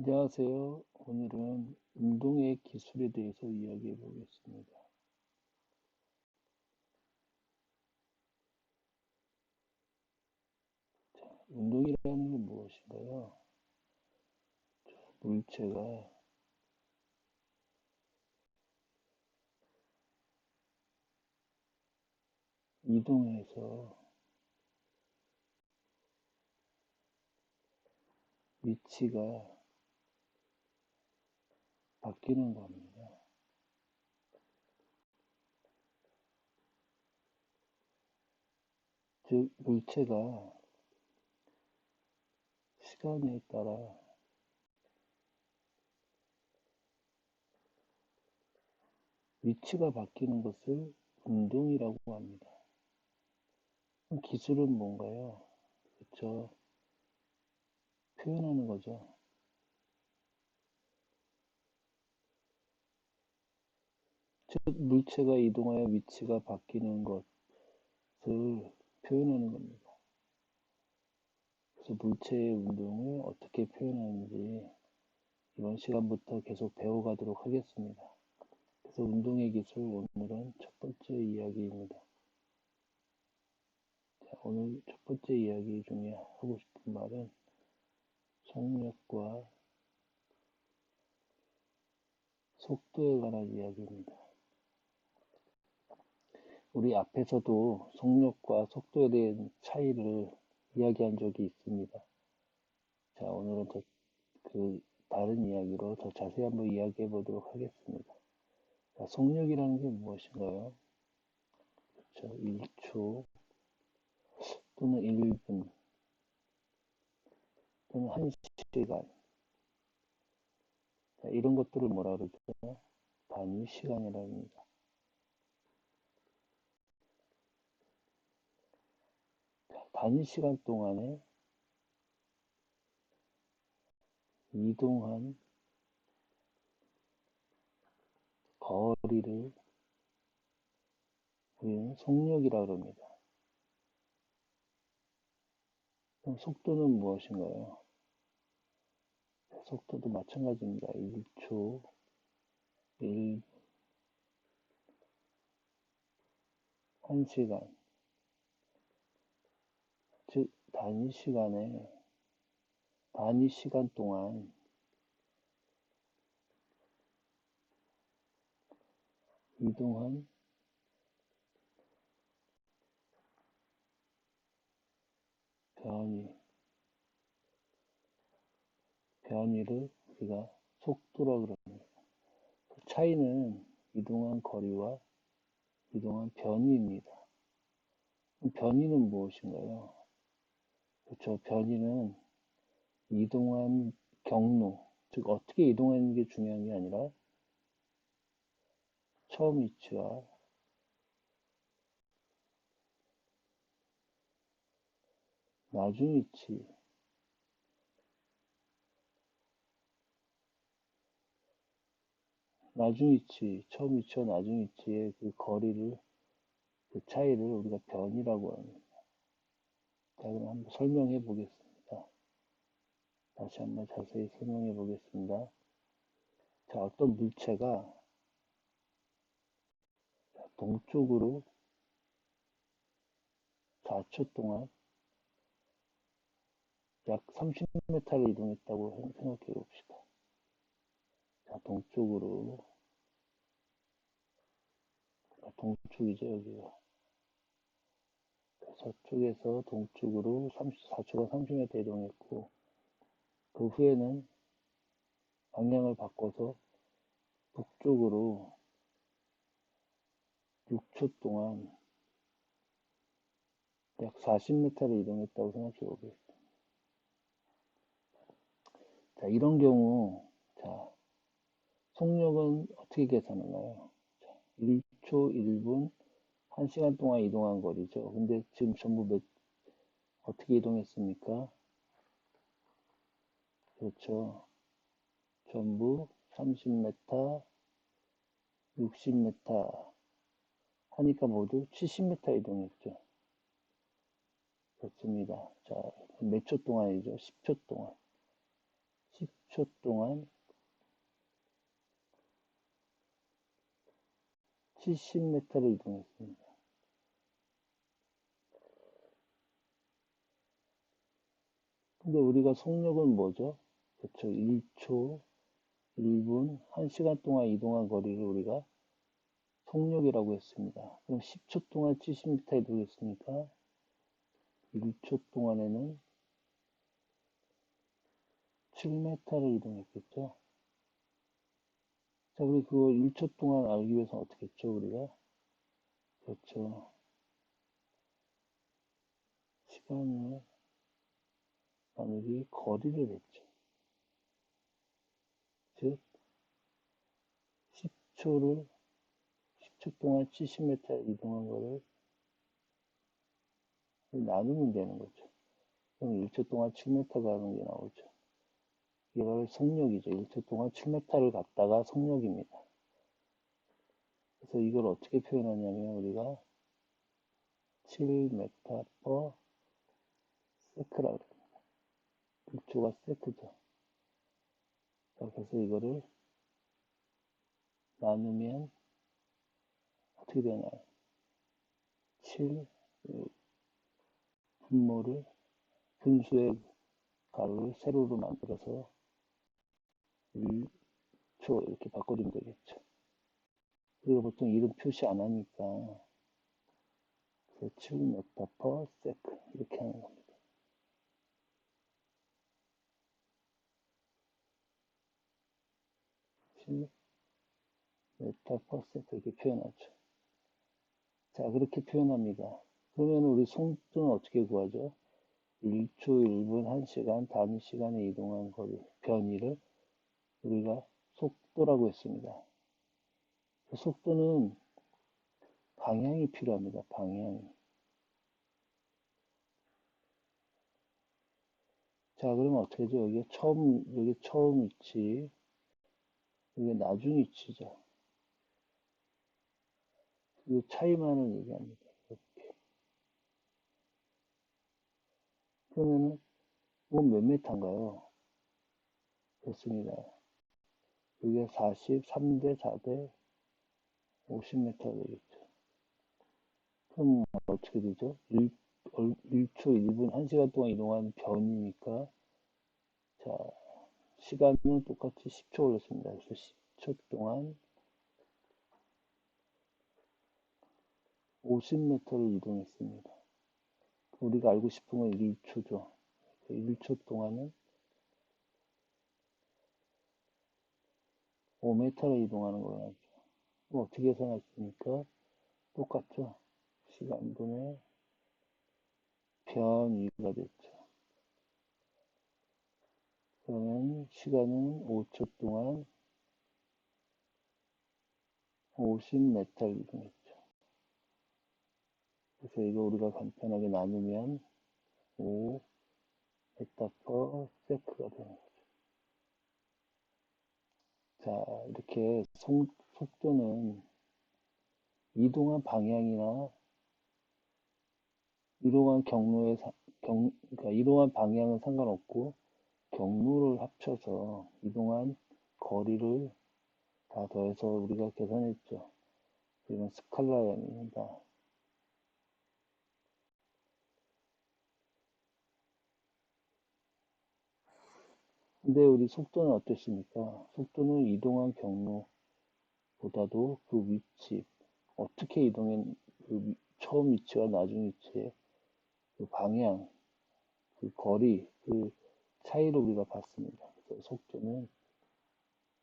안녕하세요. 오늘은 운동의 기술에 대해서 이야기해 보겠습니다. 자, 운동이라는 게 무엇인가요? 물체가 이동해서 위치가 바뀌는 겁니다. 즉, 물체가 시간에 따라 위치가 바뀌는 것을 운동이라고 합니다. 기술은 뭔가요? 그렇죠. 표현하는 거죠. 즉, 물체가 이동하여 위치가 바뀌는 것을 표현하는 겁니다. 그래서 물체의 운동을 어떻게 표현하는지 이번 시간부터 계속 배워가도록 하겠습니다. 그래서 운동의 기술 오늘은 첫 번째 이야기입니다. 자, 오늘 첫 번째 이야기 중에 하고 싶은 말은 속력과 속도에 관한 이야기입니다. 우리 앞에서도 속력과 속도에 대한 차이를 이야기한 적이 있습니다. 자, 오늘은 더, 그, 다른 이야기로 더 자세히 한번 이야기해 보도록 하겠습니다. 자, 속력이라는 게 무엇인가요? 그렇죠. 1초 또는 1분 또는 1시간 자, 이런 것들을 뭐라 그러죠? 단위 시간이라고 합니다. 단위 시간 동안에 이동한 거리를 우리는 속력이라 고 합니다. 그럼 속도는 무엇인가요? 속도도 마찬가지입니다. 1초, 1, 1시간, 즉 단위 시간에 단위 시간 동안 이동한 변이 변이를 우리가 속도라 그럽니다. 그 차이는 이동한 거리와 이동한 변이입니다. 변이는 무엇인가요? 그렇죠. 변이는 이동한 경로, 즉 어떻게 이동하는 게 중요한 게 아니라 처음 위치와 나중 위치 나중 위치, 처음 위치와 나중 위치의 그 거리를 그 차이를 우리가 변이라고 합니다. 자, 그럼 한번 설명해 보겠습니다. 다시 한번 자세히 설명해 보겠습니다. 자, 어떤 물체가 동쪽으로 4초 동안 약 30m를 이동했다고 생각해 봅시다. 자, 동쪽으로 아, 동쪽이죠, 여기가. 서쪽에서 동쪽으로 30, 4초가 30m 이동했고 그 후에는 방향을 바꿔서 북쪽으로 6초 동안 약 40m를 이동했다고 생각해 보겠습니다. 자, 이런 경우, 자, 속력은 어떻게 계산하나요? 자, 1초 1분 1시간 동안 이동한 거리죠. 근데 지금 전부 몇, 어떻게 이동했습니까? 그렇죠. 전부 30m, 60m 하니까 모두 70m 이동했죠. 그렇습니다. 자, 몇 초 동안이죠? 10초 동안. 10초 동안 70m를 이동했습니다. 근데 우리가 속력은 뭐죠? 그렇죠. 1초, 1분, 1시간 동안 이동한 거리를 우리가 속력이라고 했습니다. 그럼 10초 동안 70m 이동했으니까 1초 동안에는 7m를 이동했겠죠. 자, 우리 그거 1초 동안 알기 위해서 어떻게 했죠, 우리가? 그렇죠. 시간을 나누기 거리를 했죠. 즉, 10초를, 10초 동안 70m 이동한 거를 나누면 되는 거죠. 그럼 1초 동안 7m 가는 게 나오죠. 이걸 속력이죠. 1초 동안 7m를 갔다가 속력입니다. 그래서 이걸 어떻게 표현하냐면 우리가 7m per sec라고 1초가 세크죠. 자, 그래서 이거를 나누면 어떻게 되나요? 7 분모를 분수의 가로를 세로로 만들어서 1초 이렇게 바꿔주면 되겠죠. 우리가 보통 이름 표시 안 하니까 그래서 7m per 이렇게 하는 겁니다. 메타 퍼센트 이렇게 표현하죠. 자, 그렇게 표현합니다. 그러면 우리 속도는 어떻게 구하죠? 1초, 1분, 1시간, 단위 시간에 이동한 거리, 변이를 우리가 속도라고 했습니다. 그 속도는 방향이 필요합니다. 방향이. 자, 그러면 어떻게 하죠? 여기 처음, 여기 처음 위치, 이게 나중 위치죠. 이 차이만을 얘기합니다. 이렇게. 그러면은, 이건 몇 메타인가요? 좋습니다. 이게 43대 4대 50m 되겠죠. 그럼 어떻게 되죠? 1, 1초 1분 1시간 동안 이동한 변이니까 자 시간은 똑같이 10초 걸렸습니다. 그래서 10초 동안 50m를 이동했습니다. 우리가 알고 싶은 건 1초죠. 1초 동안은 5m를 이동하는 거예요. 그럼 어떻게 계산했습니까? 똑같죠? 시간분의 변위가 됐죠. 그러면 시간은 5초 동안 50m를 이동했죠. 그래서 이거 우리가 간단하게 나누면 5 메타퍼 세크가 되는 거죠. 자, 이렇게 속, 속도는 이동한 방향이나 이동한 경로에 경, 그러니까 이동한 방향은 상관없고 경로를 합쳐서 이동한 거리를 다 더해서 우리가 계산했죠. 이건 스칼라형입니다. 근데 우리 속도는 어땠습니까? 속도는 이동한 경로보다도 그 위치, 어떻게 이동한 그 처음 위치와 나중 위치의 그 방향, 그 거리, 그 차이를 우리가 봤습니다. 그래서 속도는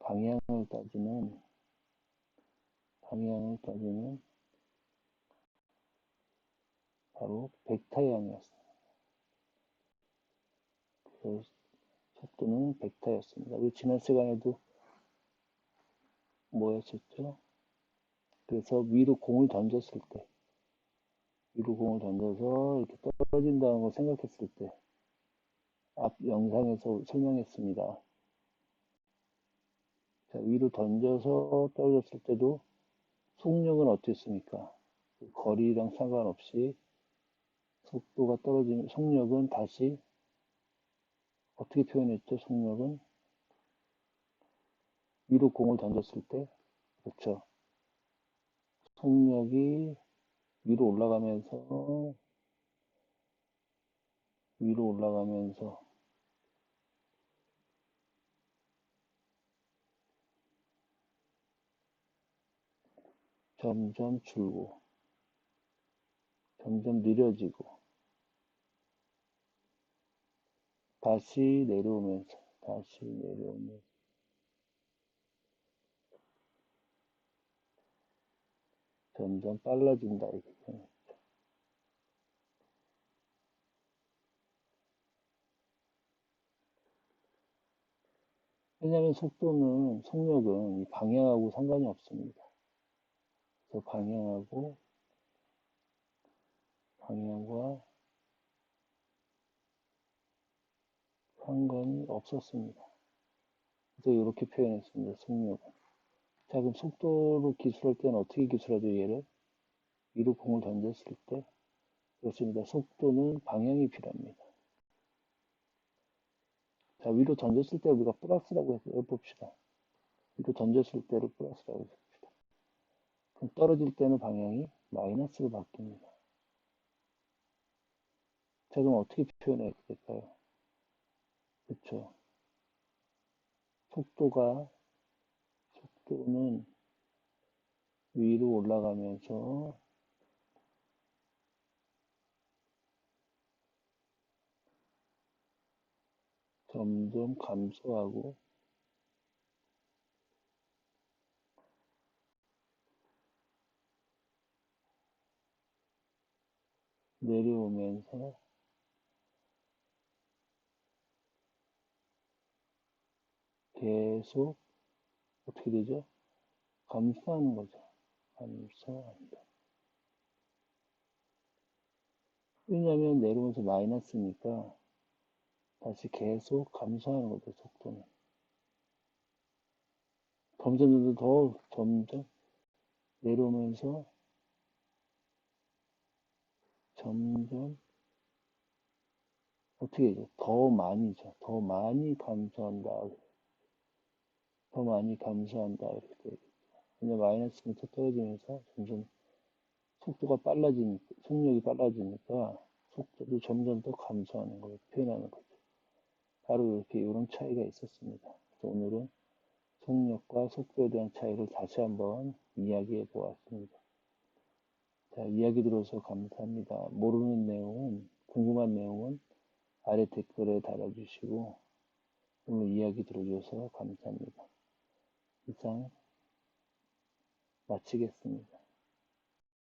방향을 따지는 방향을 따지는 바로 벡터형이었습니다. 그래서 속도는 벡터였습니다. 우리 지난 시간에도 뭐였었죠? 그래서 위로 공을 던졌을 때 위로 공을 던져서 이렇게 떨어진다는 걸 생각했을 때 앞 영상에서 설명했습니다. 자, 위로 던져서 떨어졌을 때도 속력은 어땠습니까? 그 거리랑 상관없이 속도가 떨어지면 속력은 다시 어떻게 표현했죠? 속력은 위로 공을 던졌을 때, 그렇죠. 속력이 위로 올라가면서, 위로 올라가면서, 점점 줄고, 점점 느려지고, 다시 내려오면서, 다시 내려오면서, 점점 빨라진다. 이렇게 표현해요. 왜냐하면 속도는, 속력은 이 방향하고 상관이 없습니다. 그래서 방향하고, 방향과 상관이 없었습니다. 그래서 이렇게 표현했습니다. 속력은. 자, 그럼 속도로 기술할 때는 어떻게 기술하죠, 얘를? 위로 공을 던졌을 때? 그렇습니다. 속도는 방향이 필요합니다. 자, 위로 던졌을 때 우리가 플러스라고 해봅시다. 위로 던졌을 때를 플러스라고. 그럼 떨어질 때는 방향이 마이너스로 바뀝니다. 자, 그럼 어떻게 표현해야 될까요? 그렇죠. 속도가, 속도는 위로 올라가면서 점점 감소하고 내려오면서 계속 어떻게 되죠? 감소하는 거죠. 감소한다. 왜냐하면 내려오면서 마이너스니까 다시 계속 감소하는 거죠, 속도는. 점점 더 점점 내려오면서 점점 어떻게 되죠? 더 많이죠. 더 많이 감소한다. 더 많이 감소한다. 이렇게. 왜냐 마이너스 밑에 떨어지면서 점점 속도가 빨라지니까, 속력이 빨라지니까 속도도 점점 더 감소하는 걸 표현하는 거죠. 바로 이렇게 이런 차이가 있었습니다. 오늘은 속력과 속도에 대한 차이를 다시 한번 이야기해 보았습니다. 자, 이야기 들어서 감사합니다. 모르는 내용은, 궁금한 내용은 아래 댓글에 달아주시고, 오늘 이야기 들어주셔서 감사합니다. 이상 마치겠습니다.